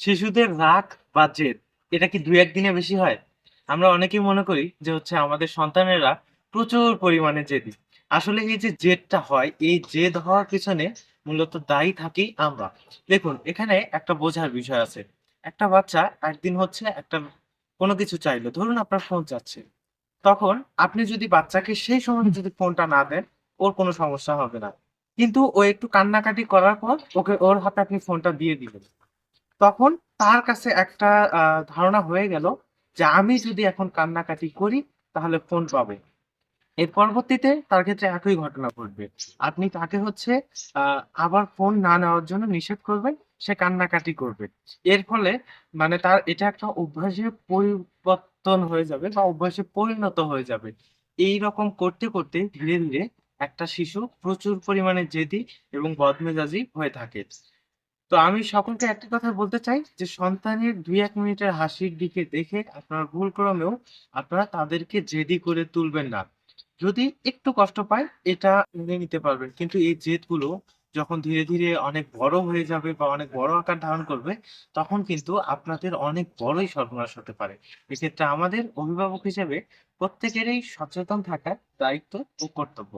শিশুদের রাগ বা জেদ, এটা কি দুই একদিনে বেশি হয়? আমরা অনেকেই মনে করি যে হচ্ছে আমাদের সন্তানেরা প্রচুর পরিমাণে জেদি। আসলে এই যে জেদটা হয়, এই জেদ হওয়ার পিছনে মূলত দায়ী থাকি আমরা। দেখুন, এখানে একটা বোঝার বিষয় আছে। একটা বাচ্চা একদিন হচ্ছে একটা কোনো কিছু চাইলো, ধরুন আপনার ফোন চাচ্ছে। তখন আপনি যদি বাচ্চাকে সেই সময় যদি ফোনটা না দেন, ওর কোনো সমস্যা হবে না। কিন্তু ও একটু কান্নাকাটি করার পর ওকে, ওর হাতে আপনি ফোনটা দিয়ে দিলেন। তখন তার কাছে একটা ধারণা হয়ে গেল যে আমি যদি এখন কান্নাকাটি করি, তাহলে ফোন পাবে। এর পরবর্তীতে তার ক্ষেত্রে একই ঘটনা ঘটবে। আপনি তাকে হচ্ছে আবার ফোন না নেওয়ার জন্য নিষেধ করবেন, সে কান্নাকাটি করবে। এর ফলে মানে তার এটা একটা অভ্যাসে পরিবর্তন হয়ে যাবে বা অভ্যাসে পরিণত হয়ে যাবে। এই রকম করতে করতে ধীরে ধীরে একটা শিশু প্রচুর পরিমাণে জেদি এবং বদমেজাজি হয়ে থাকে। তো আমি সকলকে একটা কথা বলতে চাই যে সন্তানের দুই এক মিনিটের হাসির দিকে দেখে আপনার ভুল ক্রমেও আপনারা তাদেরকে জেদি করে তুলবেন না। যদি একটু কষ্ট পায়, এটা মেনে নিতে পারবেন। কিন্তু এই জেদগুলো যখন ধীরে ধীরে অনেক বড় হয়ে যাবে বা অনেক বড় আকার ধারণ করবে, তখন কিন্তু আপনাদের অনেক বড়ই সর্বনাশ হতে পারে। এক্ষেত্রে আমাদের অভিভাবক হিসেবে প্রত্যেকেরই সচেতন থাকার দায়িত্ব ও কর্তব্য।